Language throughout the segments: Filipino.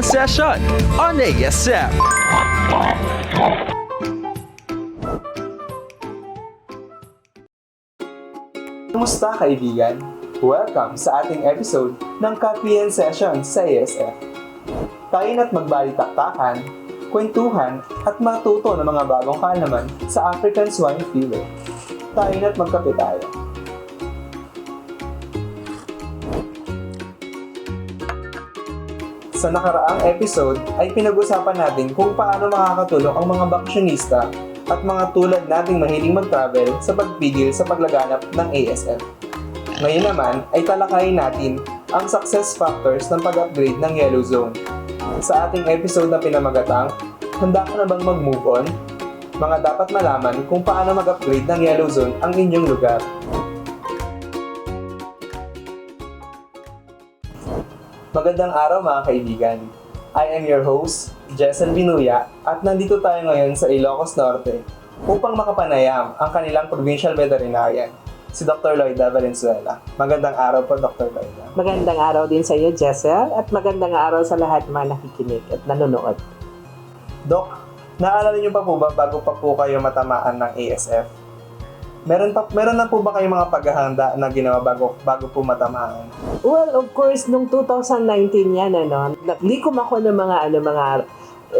Kapihan Session on ASF. Kumusta kaibigan? Welcome sa ating episode ng Kapiyan Session sa ASF. Tayo na't magbalitaktakan, kwentuhan at matuto ng mga bagong kaalaman sa African Swine Fever. Tayo na't magkape tayo. Sa nakaraang episode ay pinag-usapan natin kung paano makakatulong ang mga baksyonista at mga tulad nating mahiling mag-travel sa pagpigil sa paglaganap ng ASF. Ngayon naman ay talakayin natin ang success factors ng pag-upgrade ng Yellow Zone. Sa ating episode na pinamagatang, handa ka na bang mag-move on? Mga dapat malaman kung paano mag-upgrade ng Yellow Zone ang inyong lugar. Magandang araw mga kaibigan. I am your host, Jessel Binuya, at nandito tayo ngayon sa Ilocos Norte upang makapanayam ang kanilang provincial veterinarian, si Dr. Lloyda Valenzuela. Magandang araw po, Dr. Lloyda. Magandang araw din sa iyo, Jessel, at magandang araw sa lahat mga nakikinig at nanonood. Doc, naalala niyo pa po ba bago pa po kayo matamaan ng ASF? Meron, pa, meron na po ba kayong mga paghahanda na ginawa bago, bago po matamaan? Well, of course, nung 2019 yan, ano, naglikom ako ng mga, ano, mga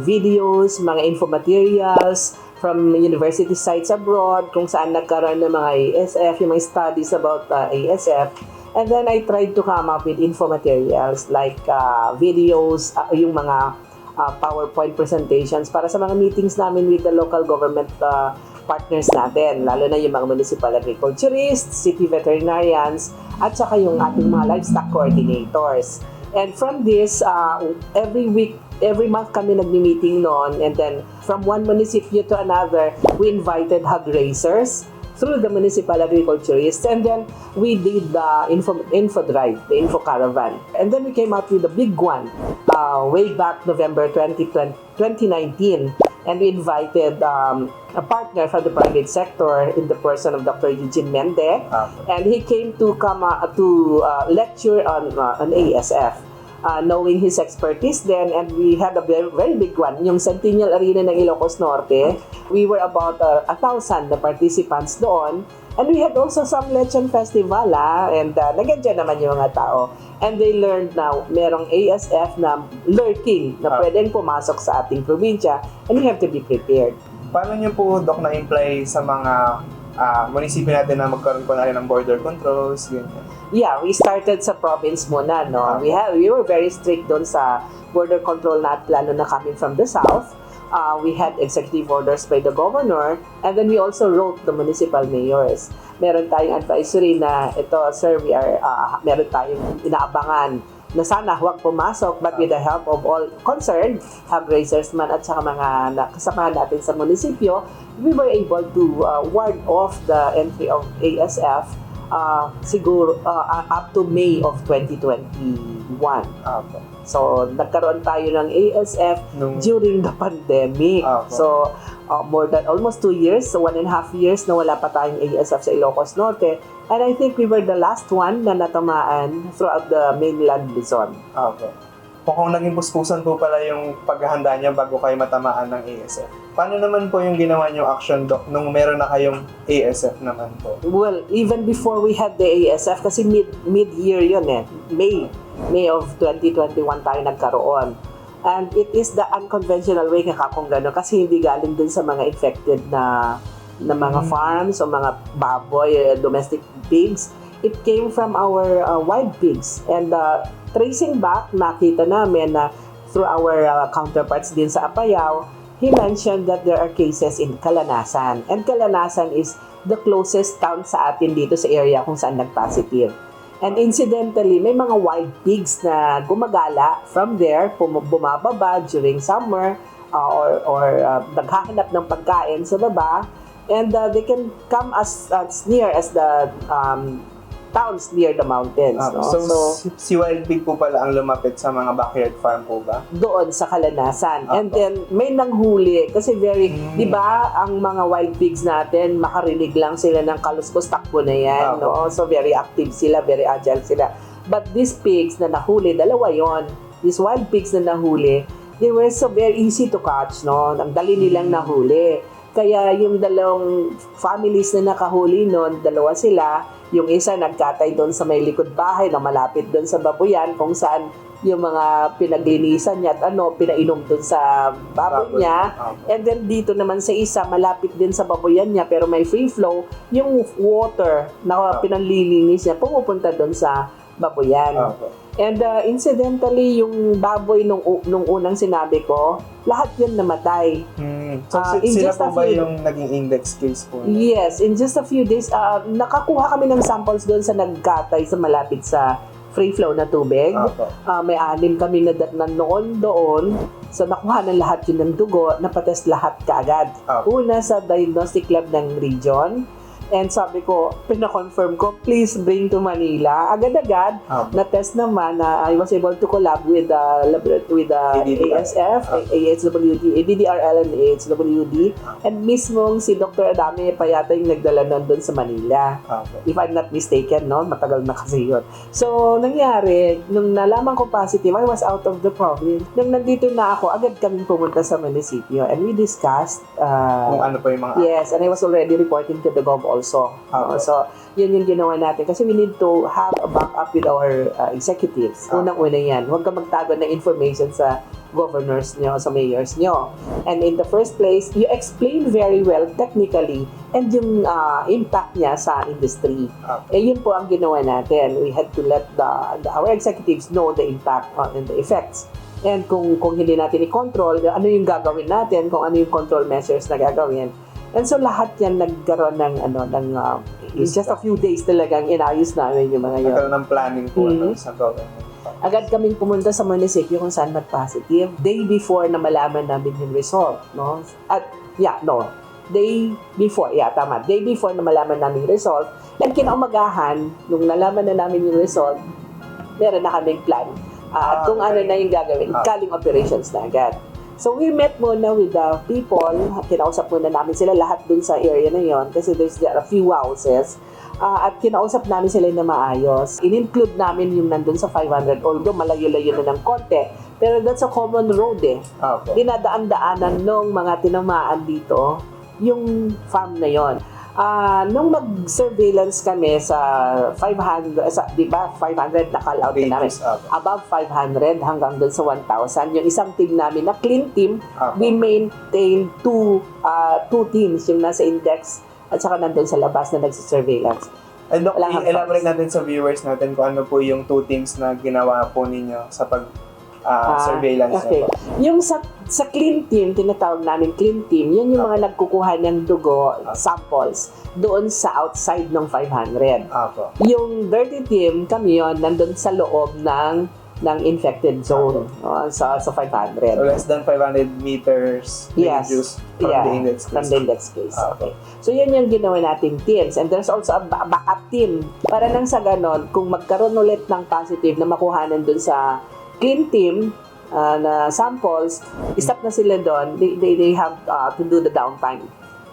videos, mga info materials from university sites abroad, kung saan nagkaroon ng mga ASF, yung mga studies about uh, ASF. And then I tried to come up with info materials like uh, videos, uh, yung mga uh, PowerPoint presentations para sa mga meetings namin with the local government uh, partners natin, lalo na yung mga municipal agriculturists, city veterinarians, at saka yung ating mga livestock coordinators. And from this, uh, every week, every month kami nagmi-meeting noon, and then from one municipio to another, we invited hog raisers through the municipal agriculturists, and then we did the info, info drive, the info caravan. And then we came out with a big one uh, way back November 2020, 2019 and we invited um, a partner from the private sector in the person of Dr. Eugene Mende, Ah, and he came to come uh, to uh, lecture on uh, on ASF. Uh, knowing his expertise then and we had a very, very big one yung Centennial Arena ng Ilocos Norte we were about uh, a thousand na participants doon and we had also some lechon festival ah, and uh, nagandyan naman yung mga tao and they learned now merong ASF na lurking na Ah. pwedeng pumasok sa ating probinsya and we have to be prepared Paano niyo po, Doc, na-imply sa mga ah, munisipyo natin na magkaroon po na rin ng border controls, ganyan? Yeah, we started sa province muna, no? We have we were very strict doon sa border control natin, lalo na coming from the south. Uh, we had executive orders by the governor, and then we also wrote the municipal mayors. Meron tayong advisory na ito, sir, we are, uh, meron tayong inaabangan na sana huwag pumasok but with the help of all concerned, hog raisers man at saka mga kasamahan natin sa munisipyo, we were able to uh, ward off the entry of ASF uh, siguro uh, up to May of 2021. Ah, po. So, nagkaroon tayo ng ASF Nung, during the pandemic. Ah, po. So, uh, more than almost two years, so one and a half years na wala pa tayong ASF sa Ilocos Norte. And I think we were the last one na natamaan throughout the mainland Luzon. ah, po. Mukhang naging puspusan po pala yung paghahanda niya bago kayo matamaan ng ASF. Paano naman po yung ginawa niyong action, Doc, nung meron na kayong ASF naman po? Well, even before we had the ASF, kasi mid, mid-year yun eh, May, May of 2021 tayo nagkaroon. And it is the unconventional way kung gano'n, kasi hindi galing dun sa mga infected na na mga Mm. farms o mga baboy, eh, domestic pigs. It came from our uh, wild pigs. And uh, tracing back, nakita namin na through our uh, counterparts din sa Apayao, he mentioned that there are cases in Kalanasan. And Kalanasan is the closest town sa atin dito sa area kung saan nag-positive. And incidentally, may mga wild pigs na gumagala from there, bumababa during summer, uh, or, or uh, naghahanap ng pagkain sa baba, and uh, they can come as, as near as the um, towns near the mountains. Ah, no? so, si, si Wild Pig po pala ang lumapit sa mga backyard farm po ba? doon sa Kalanasan. And Apo. then may nanghuli kasi very, Mm. 'di ba, ang mga wild pigs natin makarinig lang sila ng kaluskos takbo na 'yan, Apo. no? So very active sila, very agile sila. But these pigs na nahuli, dalawa yon. These wild pigs na nahuli, they were so very easy to catch, no? Ang dali nilang nahuli. Kaya yung dalawang families na nakahuli noon, dalawa sila, yung isa nagkatay doon sa may likod bahay na malapit doon sa babuyan kung saan yung mga pinaglinisan niya at ano, pinainom doon sa baboy niya. And then dito naman sa isa, malapit din sa baboyan niya pero may free flow, yung water na Ah. pinanlilinis niya pumupunta doon sa baboyan. Opo. And uh, incidentally, yung baboy nung, nung unang sinabi ko, lahat yun namatay. Hmm. So, si- in sila just po a ba few- yung naging index case po? na- Yes, in just a few days, uh, nakakuha kami ng samples doon sa nagkatay sa malapit sa free flow na tubig. Opo. Ah, may anim kami na, na noon doon. So nakuha na lahat yun ng dugo, napatest lahat kaagad. Ah. Una sa diagnostic lab ng region. And sabi ko, pina-confirm ko, please bring to Manila. Agad-agad, Opo. na-test naman na I was able to collab with the labora- with the ADDR. ASF, Ah. AHWD, ADDRL and AHWD. And mismong si Dr. Adame pa yata yung nagdala nun doon sa Manila Opo. if I'm not mistaken, no? Matagal na kasi yun. So, nangyari, nung nalaman ko positive, I was out of the province. Nung nandito na ako, agad kaming pumunta sa munisipyo and we discussed, uh, Kung ano po yung mga... yes, and I was already reporting to the gov also. Ah, No? So, yun yung ginawa natin. Kasi we need to have a backup with our uh, executives. Ah. Unang-una yan. Huwag ka magtago ng information sa governors nyo, sa mayors nyo. And in the first place, you explain very well technically and yung uh, impact niya sa industry. Opo. Eh, yun po ang ginawa natin. We had to let the, the- our executives know the impact on, and the effects. And kung kung hindi natin i-control, ano yung gagawin natin, kung ano yung control measures na gagawin. And so lahat yan nagkaroon ng ano ng uh, in just a few days talagang inayos namin yung mga yun. Nagkaroon ng planning po Mhm. ano, sa government. Agad kaming pumunta sa munisipyo kung saan mag-positive. Day before na malaman namin yung result, no? At, yeah, no. Day before, yeah, tama. Day before na malaman namin yung result. And kinaumagahan, nung nalaman na namin yung result, meron na kaming plan. Ah, at Ah, kung ano okay. na yung gagawin, Ah. calling operations na agad. So we met muna with the people, kinausap muna namin sila lahat dun sa area na yon kasi there's there a few houses. Ah, at kinausap namin sila na maayos. In-include namin yung nandun sa 500, although malayo-layo na ng konti. Pero that's a common road eh. Opo. Dinadaan-daanan ng mga tinamaan dito yung farm na yon. Ah, nung mag-surveillance kami sa 500, sa, di ba, 500 na call out na namin. Above 500 hanggang doon sa 1,000. Yung isang team namin na clean team, Opo. we maintain two ah, two teams yung nasa index at saka nandun sa labas na nagsisurveillance. And Doc, Wala kang i-elaborate natin sa viewers natin kung ano po yung two teams na ginawa po ninyo sa pag ah, Ah, surveillance Okay. po. Yung sa, sa clean team, tinatawag namin clean team, yun yung mga nagkukuha ng dugo samples doon sa outside ng 500. Opo. Yung dirty team, kami yun, nandun sa loob ng ng infected zone no, sa sa So 500. less than 500 meters Yes. radius from Yeah, the index From case. the index case. Ah. Okay. So, yan yung ginawa nating teams. And there's also a ba- backup team. Para nang sa ganon, kung magkaroon ulit ng positive na makuhanan dun sa clean team, ah, na samples, stop na sila doon. They, they, they have ah, to do the downtime.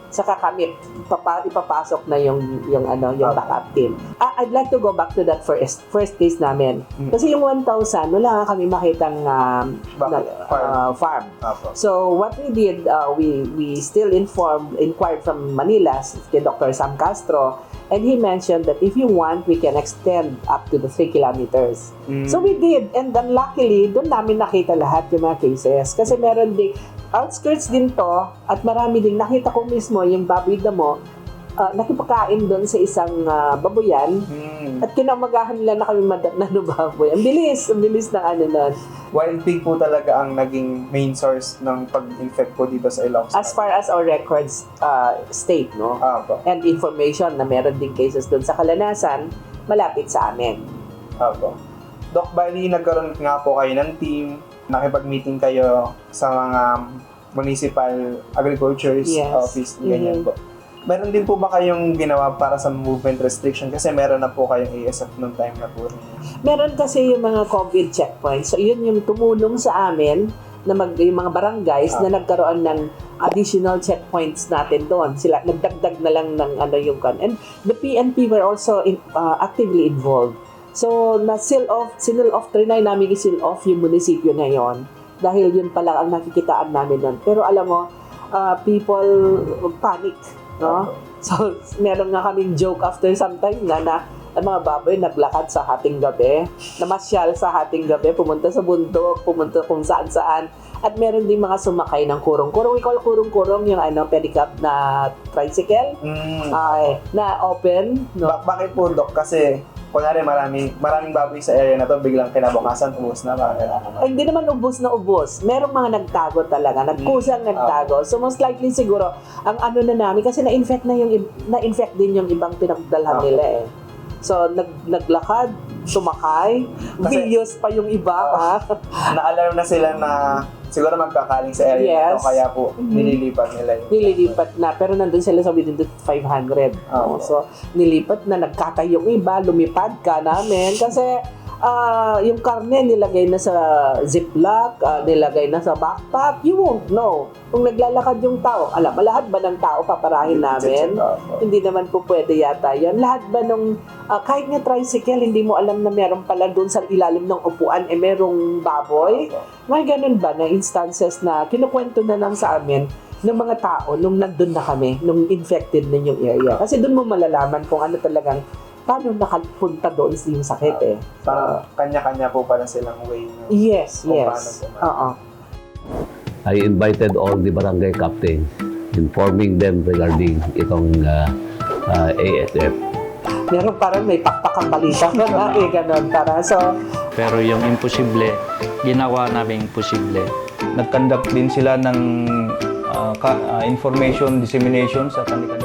Saka kami, papa, ipapasok na yung, yung, ano, yung backup team. Ah, I'd like to go back to that first, first case namin. Mm. Kasi yung 1,000, wala nga kami makitang Bakit? na- Farm. ah, farm. Opo. So what we did, uh, we we still informed, inquired from Manila, kay Dr. Sam Castro, and he mentioned that if you want, we can extend up to the 3 kilometers. Mm. So we did, and then luckily, doon namin nakita lahat yung mga cases. Kasi meron din, outskirts din to, at marami din, nakita ko mismo yung baboy damo, uh, nakipakain doon sa isang uh, baboyan, Mm. at kinamagahan nila na kami madat na no baboy. Ang bilis, ang bilis ng ano nun. Wild pig po talaga ang naging main source ng pag-infect po dito sa Ilocos. As far as our records uh, state, no? Opo. and information na meron din cases doon sa kalanasan, malapit sa amin. Opo. Doc, bali nagkaroon nga po kayo ng team, nakipag-meeting kayo sa mga municipal agriculture's Yes. office, ganyan Mhm. po. Meron din po ba kayong ginawa para sa movement restriction? Kasi meron na po kayong ASF nung time na po. Meron kasi yung mga COVID checkpoints. So, yun yung tumulong sa amin na mag, yung mga barangays Ah. na nagkaroon ng additional checkpoints natin doon. Sila, nagdagdag na lang ng ano yung kan. And the PNP were also in, uh, actively involved. So, na-seal off, sinil off, trinay namin i-seal off yung munisipyo na yon dahil yun pala ang nakikitaan namin nun. Pero alam mo, ah, people panic, no? So, meron nga kaming joke after some time na na ang mga baboy naglakad sa hating gabi, namasyal sa hating gabi, pumunta sa bundok, pumunta kung saan-saan. At meron din mga sumakay ng kurong-kurong. We call kurong-kurong yung ano, pedicab na tricycle. Mm. Ay, na open, no? Ba- bakit po, Dok? Kasi, kunwari marami, maraming baboy sa area na to, biglang kinabukasan, ubos na. Parang ganun. Ay, hindi naman ubos na ubos. Merong mga nagtago talaga, nagkusang nagtago. So most likely siguro ang ano na namin kasi na-infect na yung na-infect din yung ibang pinagdalhan Okay. nila eh. So nag naglakad, sumakay, Kasi- videos pa yung iba ha. Na-alarm na sila na siguro magkakaling sa area na Yes. to, kaya po Mhm. nililipat nila yun. Nililipat na pero nandun sila sa within the 500. Oo. So nilipat na nagkatayong iba, lumipad ka namin kasi ah, yung karne nilagay na sa ziplock, ah, nilagay na sa backpack, you won't know. Kung naglalakad yung tao, alam, lahat ba ng tao paparahin namin? Hindi naman po pwede yata yan. Lahat ba nung, ah, kahit nga tricycle, hindi mo alam na meron pala doon sa ilalim ng upuan, eh merong baboy? May ganun ba na instances na kinukwento na lang sa amin ng mga tao nung nandun na kami, nung infected na yung area. Kasi doon mo malalaman kung ano talagang, paano nakapunta doon yung sakit eh. Parang kanya-kanya po pala silang way. No? Yes, Kung yes. paano po. Oo. I invited all the barangay captains informing them regarding itong uh, uh, ASF. Meron parang may pakpakang balita na na eh, ganun. Para, so, Pero yung imposible, ginawa namin posible. nag-conduct din sila ng ah, ka- ah, information dissemination sa kanilang